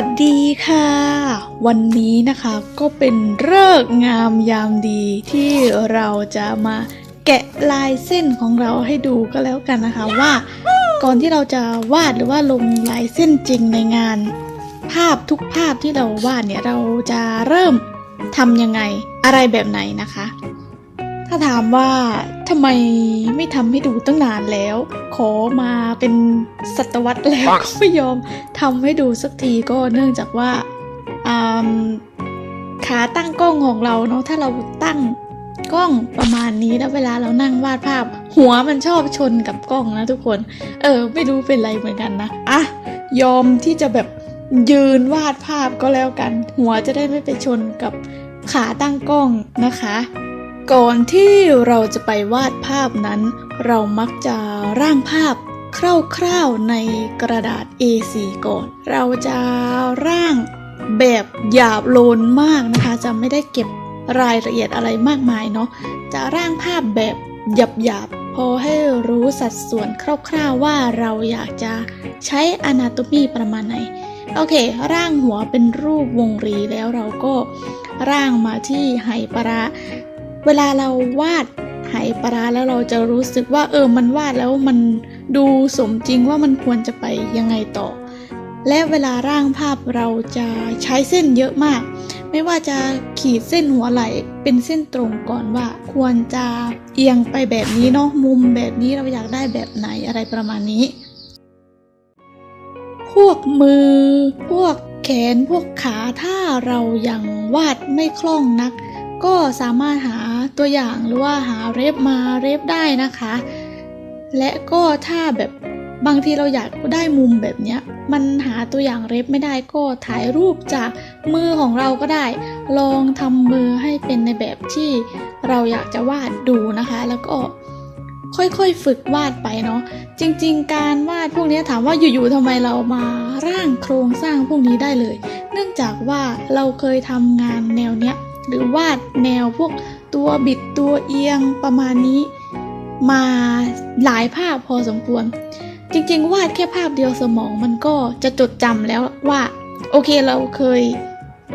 วัสดีค่ะ วันนี้นะคะก็เป็นเลิกงามยามดีที่เราจะมาแกะลายเส้นของเราให้ดูก็แล้วกันนะคะว่า ก่อนที่เราจะวาดหรือว่าลงลายเส้นจริงในงาน ภาพทุกภาพที่เราวาดเนี่ยเราจะเริ่มทำยังไงอะไรแบบไหนนะคะ ถ้าถามว่าทำไมไม่ทำให้ดูตั้งนานแล้ว ขอมาเป็นศตวรรษแล้วก็ไม่ยอมทำให้ดูสักทีก็เนื่องจากว่าอืมขาตั้งกล้องของเราเนาะถ้าเราตั้งกล้องประมาณนี้แล้วเวลาเรานั่งวาดภาพ หัวมันชอบชนกับกล้องนะทุกคน เออ ไม่รู้เป็นไรเหมือนกันนะอะยอมที่จะแบบยืนวาดภาพก็แล้วกัน หัวจะได้ไม่ไปชนกับขาตั้งกล้องนะคะ ก่อนที่เราจะไปวาดภาพนั้น เรามักจะร่างภาพคร่าวๆในกระดาษ A4 ก่อน เราจะร่างแบบหยาบโลนมากนะคะ จะไม่ได้เก็บรายละเอียดอะไรมากมายเนาะจะร่างภาพแบบหยาบๆพอให้รู้สัดส่วนคร่าวๆว่าเราอยากจะใช้ anatomy ประมาณไหนโอเค ร่างหัวเป็นรูปวงรีแล้วเราก็ร่างมาที่ไหปลาร้า เวลาเราวาดไหปลาแล้วเราจะรู้สึกว่าเออมันวาดแล้วมันดูสมจริงว่ามันควรจะไปยังไงต่อ และเวลาร่างภาพเราจะใช้เส้นเยอะมาก ไม่ว่าจะขีดเส้นหัวไหล่เป็นเส้นตรงก่อนว่า ควรจะเอียงไปแบบนี้เนาะมุมแบบนี้เราอยากได้แบบไหนอะไรประมาณนี้ พวกมือ พวกแขนพวกขาถ้าเรายังวาดไม่คล่องนัก ก็สามารถหาตัวอย่างหรือว่าหาเรฟมาเรฟได้นะคะ และก็ถ้าแบบบางทีเราอยากได้มุมแบบเนี้ย มันหาตัวอย่างเรฟไม่ได้ก็ถ่ายรูปจากมือของเราก็ได้ ลองทำมือให้เป็นในแบบที่เราอยากจะวาดดูนะคะ แล้วก็ค่อยๆฝึกวาดไปเนาะจริงๆ การวาดพวกนี้ถามว่าอยู่ๆทำไมเรามาร่างโครงสร้างพวกนี้ได้เลย เนื่องจากว่าเราเคยทำงานแนวเนี้ย หรือวาดแนวพวกตัวบิดตัวเอียงประมาณนี้ มาหลายภาพพอสมควร จริงๆ วาดแค่ภาพเดียวสมองมันก็จะจดจำแล้วว่า โอเคเราเคย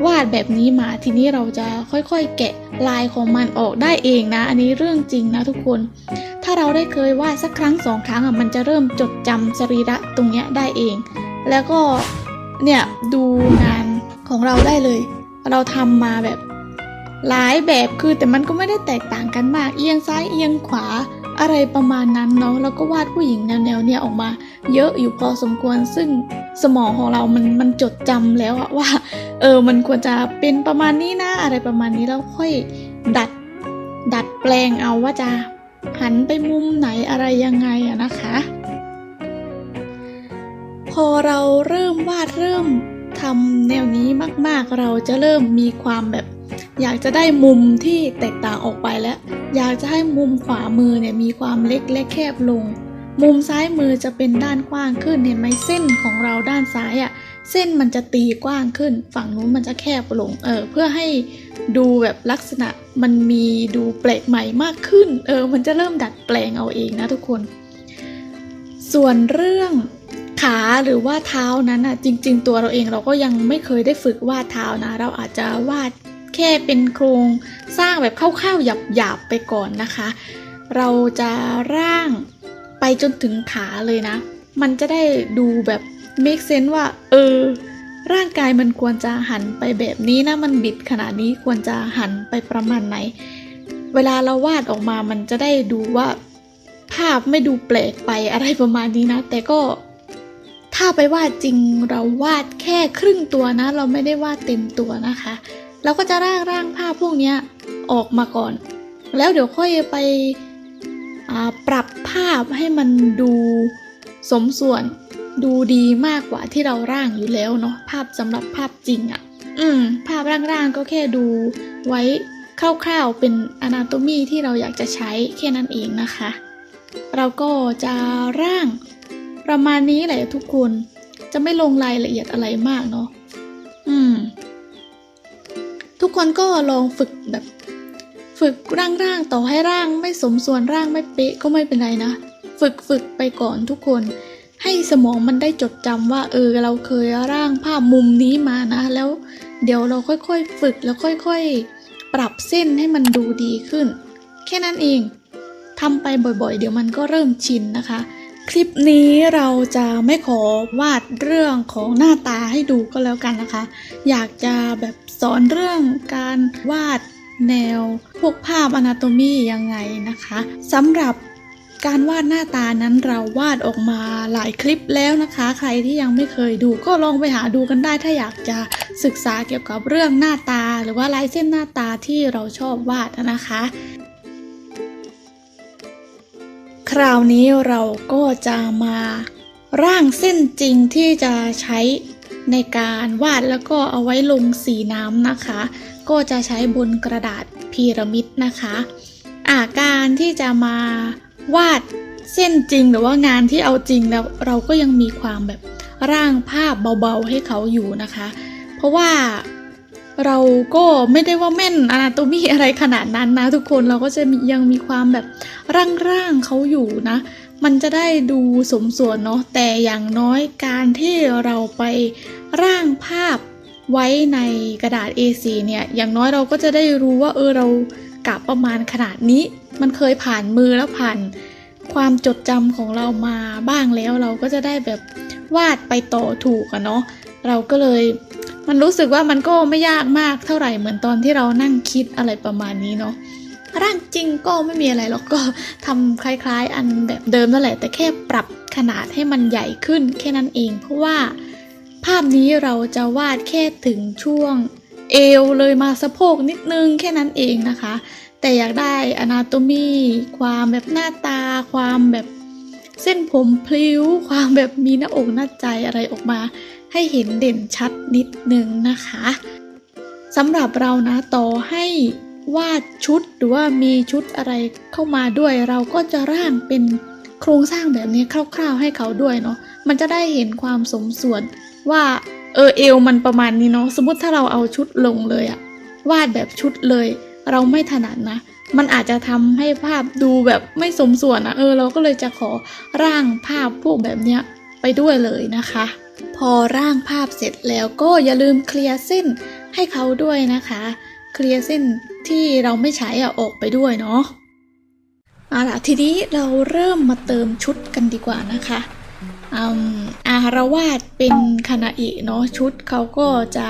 วาดแบบนี้มาทีนี้เราจะค่อยๆ แกะลายของมันออกได้เองนะ อันนี้เรื่องจริงนะทุกคน ถ้าเราได้เคยวาดสักครั้งสองครั้งอะมันจะเริ่มจดจำสรีระตรงเนี้ยได้เอง แล้วก็เนี่ยดูงานของเราได้เลย เราทำมาแบบ หลายแบบคือแต่มันก็ไม่ได้แตกต่างกันมาก เอียงซ้ายเอียงขวาอะไรประมาณนั้นเนาะแล้วก็วาดผู้หญิงแนวๆเนี่ยออกมา เยอะอยู่พอสมควรซึ่งสมองของเรามันมันจดจำแล้วอะว่า เออมันควรจะเป็นประมาณนี้นะอะไรประมาณนี้แล้วค่อยดัดดัดแปลงเอาว่าจะหันไปมุมไหนอะไรยังไงอะนะคะ พอเราเริ่มวาดเริ่มทำแนวนี้มากๆ เราจะเริ่มมีความแบบ อยากจะได้มุมที่แตกต่างออกไปแล้วอยากจะให้มุมขวามือเนี่ยมีความเล็กและแคบลง มุมซ้ายมือจะเป็นด้านกว้างขึ้นเห็นไหมเส้นของเราด้านซ้ายอะ่ะเส้นมันจะตีกว้างขึ้น ฝั่งนู้นมันจะแคบลงเออเพื่อให้ดูแบบลักษณะมันมีดูแปลกใหม่มากขึ้นเออมันจะเริ่มดัดแปลงเอาเองนะทุกคน ส่วนเรื่องขาหรือว่าเท้านั้นอะจริง ๆ ตัวเราเองเราก็ยังไม่เคยได้ฝึกวาดเท้านะ เราอาจจะวาด แค่เป็นโครงสร้างแบบคร่าวๆหยาบๆไปก่อนนะคะ เราจะร่างไปจนถึงขาเลยนะ มันจะได้ดูแบบ make sense ว่า เออ ร่างกายมันควรจะหันไปแบบนี้นะ มันบิดขนาดนี้ควรจะหันไปประมาณไหน เวลาเราวาดออกมามันจะได้ดูว่า ภาพไม่ดูแปลกไปอะไรประมาณนี้นะ แต่ก็ถ้าไปวาดจริงเราวาดแค่ครึ่งตัวนะ เราไม่ได้วาดเต็มตัวนะคะ เราก็จะร่างร่างภาพพวกนี้ออกมาก่อน แล้วเดี๋ยวค่อยไปปรับภาพให้มันดูสมส่วนดูดีมากกว่าที่เราร่างอยู่แล้วเนาะภาพสำหรับภาพจริงอะ่ะ อืม ภาพร่างๆก็แค่ดูไว้คร่าวๆเป็น anatomy ที่เราอยากจะใช้แค่นั้นเองนะคะ เราก็จะร่างประมาณนี้แหละทุกคน จะไม่ลงรายละเอียดอะไรมากเนาะอืม ทุกคนก็ลองฝึกแบบ ฝึกร่างๆต่อให้ร่างไม่สมส่วนร่างไม่เป๊ะก็ไม่เป็นไรนะ ฝึกฝึกไปก่อนทุกคน ให้สมองมันได้จดจำว่า เออเราเคยร่างภาพมุมนี้มานะ แล้ว เดี๋ยวเราค่อยๆฝึกแล้วค่อยๆ ปรับเส้นให้มันดูดีขึ้น แค่นั้นเองทำไปบ่อยๆ เดี๋ยวมันก็เริ่มชินนะคะคลิปนี้เราจะไม่ขอวาดเรื่องของหน้าตาให้ดูก็แล้วกันนะคะ อยากจะแบบ อนเรื่องการวาดแนวพวกภาพอนาโตมียังไงนะคะสำหรับการวาดหน้าตานั้นเราวาดออกมาหลายคลิปแล้วนะคะ ใครที่ยังไม่เคยดูก็ลองไปหาดูกันได้ถ้าอยากจะศึกษาเกี่ยวกับเรื่องหน้าตา หรือว่าลายเส้นหน้าตาที่เราชอบวาดนะคะ คราวนี้เราก็จะมาร่างเส้นจริงที่จะใช้ ในการวาดแล้วก็เอาไว้ลงสีน้ำนะคะ ก็จะใช้บนกระดาษพีระมิดนะคะอาการที่จะมาวาดเส้นจริงหรือว่างานที่เอาจริงแล้วเราก็ยังมีความแบบร่างภาพเบาๆให้เขาอยู่นะคะ เพราะว่าเราก็ไม่ได้ว่าแม่นอนาโตมีอะไรขนาดนั้นนะทุกคนเราก็จะยังมีความแบบร่างๆเขาอยู่นะ มันจะได้ดูสมส่วนเนาะแต่อย่างน้อยการที่เราไปร่างภาพไว้ในกระดาษ A4 เนี่ยอย่างน้อยเราก็จะได้รู้ว่าเออเรากะประมาณขนาดนี้ มันเคยผ่านมือแล้วผ่านความจดจำของเรามาบ้างแล้วเราก็จะได้แบบวาดไปต่อถูกอะเนาะเราก็เลยมันรู้สึกว่ามันก็ไม่ยากมากเท่าไหร่เหมือนตอนที่เรานั่งคิดอะไรประมาณนี้เนาะ ร่างจริงก็ไม่มีอะไรหรอกก็ทำคล้ายๆ อันแบบเดิมนั่นแหละ แต่แค่ปรับขนาดให้มันใหญ่ขึ้นแค่นั้นเอง เพราะว่าภาพนี้เราจะวาดแค่ถึงช่วงเอวเลยมาสะโพกนิดนึงแค่นั้นเองนะคะ แต่อยากได้อนาโตมีความแบบหน้าตา ความแบบเส้นผมพลิ้ว ความแบบมีหน้าอกหน้าใจอะไรออกมา ให้เห็นเด่นชัดนิดนึงนะคะสำหรับเรานะต่อให้ วาดชุดหรือว่ามีชุดอะไรเข้ามาด้วย เราก็จะร่างเป็นโครงสร้างแบบนี้คร่าว ๆ ให้เขาด้วยเนาะมันจะได้เห็นความสมส่วนว่าเออเอวมันประมาณนี้เนาะสมมติถ้าเราเอาชุดลงเลยอะวาดแบบชุดเลย เราไม่ถนัดนะ มันอาจจะทำให้ภาพดูแบบไม่สมส่วนนะเออเราก็เลยจะขอร่างภาพพวกแบบเนี้ยไปด้วยเลยนะคะ พอร่างภาพเสร็จแล้วก็อย่าลืมเคลียร์เส้นให้เขาด้วยนะคะ เคลียร์เส้น ที่เราไม่ใช้อะออกไปด้วยเนาะเอาล่ะทีนี้เราเริ่มมาเติมชุดกันดีกว่านะคะอืมอารวาดเป็นคานาอิเนาะชุดเขาก็จะ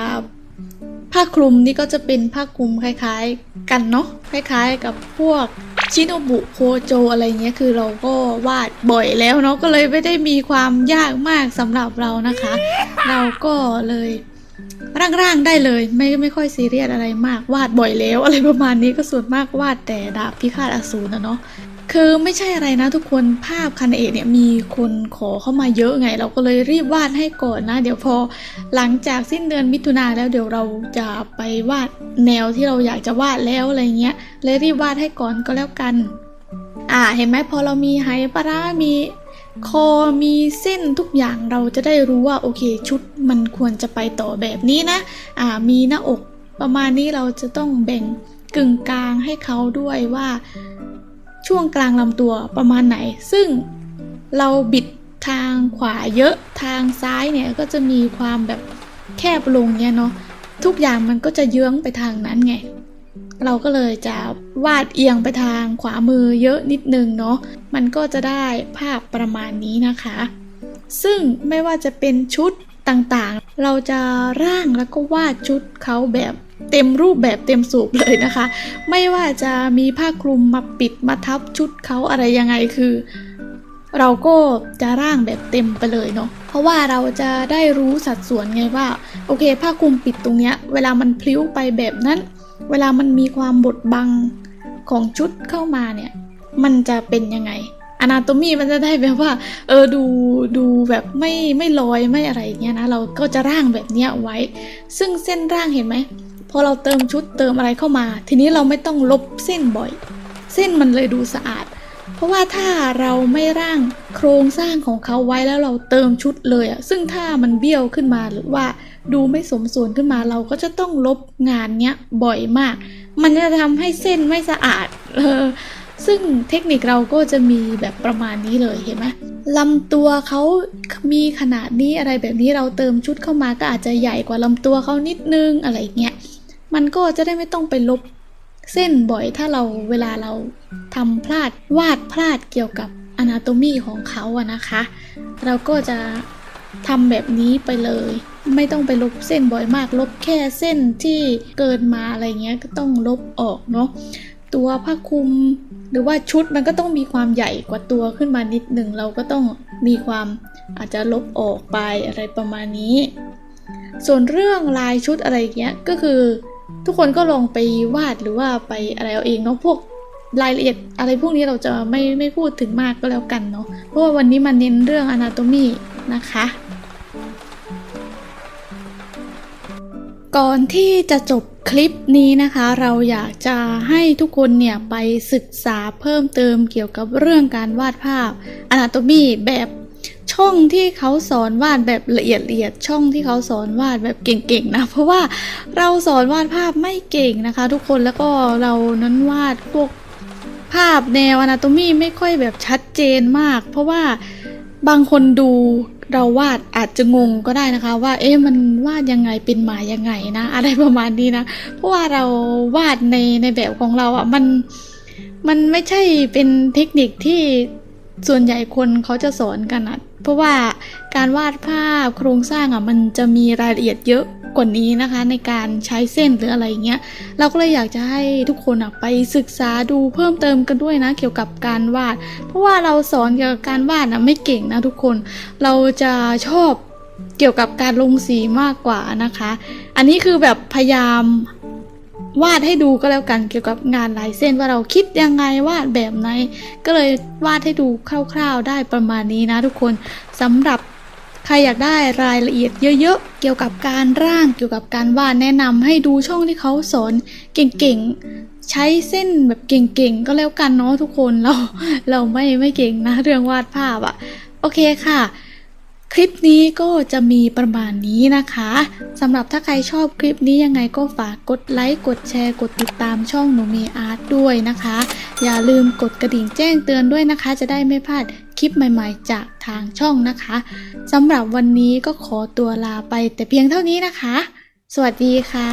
ผ้าคลุมนี่ก็จะเป็นผ้าคลุมคล้ายๆ กันเนาะคล้ายๆ กับพวกชิโนบุโคโจอะไรเงี้ยคือเราก็วาดบ่อยแล้วเนาะก็เลยไม่ได้มีความยากมากสำหรับเรานะคะ เราก็เลย ร่างๆได้เลย ไม่ไม่ค่อยซีเรียสอะไรมากวาดบ่อยแล้ว อะไรประมาณนี้ก็ส่วนมากวาดแต่ดาบพิฆาตอสูรนะเนาะคือไม่ใช่อะไรนะทุกคนภาพคันเอะเนี่ยมีคนขอเข้ามาเยอะไง เราก็เลยรีบวาดให้ก่อนนะ เดี๋ยวพอหลังจากสิ้นเดือนมิถุนาแล้วเดี๋ยวเราจะไปวาดแนวที่เราอยากจะวาดแล้วอะไรเงี้ยเลยรีบวาดให้ก่อนก็แล้วกัน อ่าเห็นไหมพอเรามีไหปลาร้ามี คอมีเส้นทุกอย่างเราจะได้รู้ว่าโอเคชุดมันควรจะไปต่อแบบนี้นะอ่ามีหน้าอกประมาณนี้เราจะต้องแบ่งกึ่งกลางให้เขาด้วยว่าช่วงกลางลำตัวประมาณไหน ซึ่งเราบิดทางขวาเยอะทางซ้ายเนี่ยก็จะมีความแบบแคบลงเนี่ยเนาะทุกอย่างมันก็จะเยื้องไปทางนั้นไง เราก็เลยจะวาดเอียงไปทางขวามือเยอะนิดนึงเนาะ มันก็จะได้ภาพประมาณนี้นะคะ ซึ่งไม่ว่าจะเป็นชุดต่างๆ เราจะร่างแล้วก็วาดชุดเขาแบบเต็มรูปแบบเต็มสูบเลยนะคะ ไม่ว่าจะมีผ้าคลุมมาปิดมาทับชุดเขาอะไรยังไงคือ เราก็จะร่างแบบเต็มไปเลยเนาะเพราะว่าเราจะได้รู้สัดส่วนไงว่า โอเค ผ้าคลุมปิดตรงเนี้ย เวลามันพลิ้วไปแบบนั้น เวลามันมีความบดบังของชุดเข้ามาเนี่ย มันจะเป็นยังไงอนาโตมีมันจะได้แบบว่า เออดูดูแบบไม่ไม่ลอยไม่อะไรเงี้ยนะ เราก็จะร่างแบบเนี้ยไว้ ซึ่งเส้นร่างเห็นไหมพอเราเติมชุดเติมอะไรเข้ามา ทีนี้เราไม่ต้องลบเส้นบ่อย เส้นมันเลยดูสะอาด เพราะว่าถ้าเราไม่ร่างโครงสร้างของเขาไว้แล้วเราเติมชุดเลยอะซึ่งถ้ามันเบี้ยวขึ้นมาหรือว่า ดูไม่สมส่วนขึ้นมาเราก็จะต้องลบงานเนี้ยบ่อยมาก มันจะทำให้เส้นไม่สะอาดเออซึ่งเทคนิคเราก็จะมีแบบประมาณนี้เลยเห็นไหมลำตัวเขามีขนาดนี้อะไรแบบนี้เราเติมชุดเข้ามาก็อาจจะใหญ่กว่าลำตัวเขานิดนึงอะไรเงี้ยมันก็จะได้ไม่ต้องไปลบเส้นบ่อยถ้าเราเวลาเราทำพลาดวาดพลาดเกี่ยวกับอนาโตมีของเขาอะนะคะ เราก็จะ ทำแบบนี้ไปเลย ไม่ต้องไปลบเส้นบ่อยมาก ลบแค่เส้นที่เกินมาอะไรเงี้ยก็ต้องลบออกเนาะตัวผ้าคลุม หรือว่าชุดมันก็ต้องมีความใหญ่กว่าตัวขึ้นมานิดหนึ่งเราก็ต้องมีความอาจจะลบออกไปอะไรประมาณนี้ ส่วนเรื่องลายชุดอะไรเงี้ยก็คือ ทุกคนก็ลองไปวาดหรือว่าไปอะไรเอาเองเนาะพวกรายละเอียดอะไรพวกนี้เราจะไม่ไม่พูดถึงมากก็แล้วกันเนาะเพราะว่าวันนี้มันเน้นเรื่อง anatomy นะคะ ก่อนที่จะจบคลิปนี้นะคะ เราอยากจะให้ทุกคนเนี่ยไปศึกษาเพิ่มเติมเกี่ยวกับเรื่องการวาดภาพ anatomy แบบช่องที่เขาสอนวาดแบบละเอียดละเอียดช่องที่เขาสอนวาดแบบเก่งๆนะเพราะว่าเราสอนวาดภาพไม่เก่งนะคะ ทุกคนแล้วก็เรานั้นวาดพวกภาพแนว anatomy ไม่ค่อยแบบชัดเจนมาก เพราะว่าบางคนดู เราวาดอาจจะงงก็ได้นะคะ ว่า เอ๊ะมันวาดยังไงเป็นหมายังไงนะอะไรประมาณนี้นะ เพราะว่าเราวาดในในแบบของเราอะ่ะมันมันไม่ใช่เป็นเทคนิคที่ส่วนใหญ่คนเขาจะสอนกันอะ เพราะว่าการวาดภาพโครงสร้างอะมันจะมีรายละเอียดเยอะกว่านี้นะคะ ในการใช้เส้นหรืออะไรเงี้ยเราก็เลยอยากจะให้ทุกคนอะไปศึกษาดูเพิ่มเติมกันด้วยนะ เกี่ยวกับการวาด เพราะว่าเราสอนเกี่ยวกับการวาดนะไม่เก่งนะทุกคน เราจะชอบเกี่ยวกับการลงสีมากกว่านะคะ อันนี้คือแบบพยายาม วาดให้ดูก็แล้วกันเกี่ยวกับงานลายเส้นว่าเราคิดยังไงวาดแบบไหน ก็เลยวาดให้ดูคร่าวๆได้ประมาณนี้นะทุกคนสำหรับใครอยากได้รายละเอียดเยอะๆ เกี่ยวกับการร่างเกี่ยวกับการวาดแนะนำให้ดูช่องที่เขาสอนเก่งๆ ใช้เส้นแบบเก่งๆ ก็แล้วกันเนาะทุกคนเราเราไม่ไม่เก่งนะเรื่องวาดภาพอะโอเคค่ะ คลิปนี้ก็จะมีประมาณนี้นะคะสำหรับถ้าใครชอบคลิปนี้ยังไงก็ฝากกดไลค์กดแชร์กดติดตามช่องหนูมีอาร์ตด้วยนะคะ อย่าลืมกดกระดิ่งแจ้งเตือนด้วยนะคะ จะได้ไม่พลาดคลิปใหม่ๆ จากทางช่องนะคะสำหรับวันนี้ก็ขอตัวลาไปแต่เพียงเท่านี้นะคะ สวัสดีค่ะ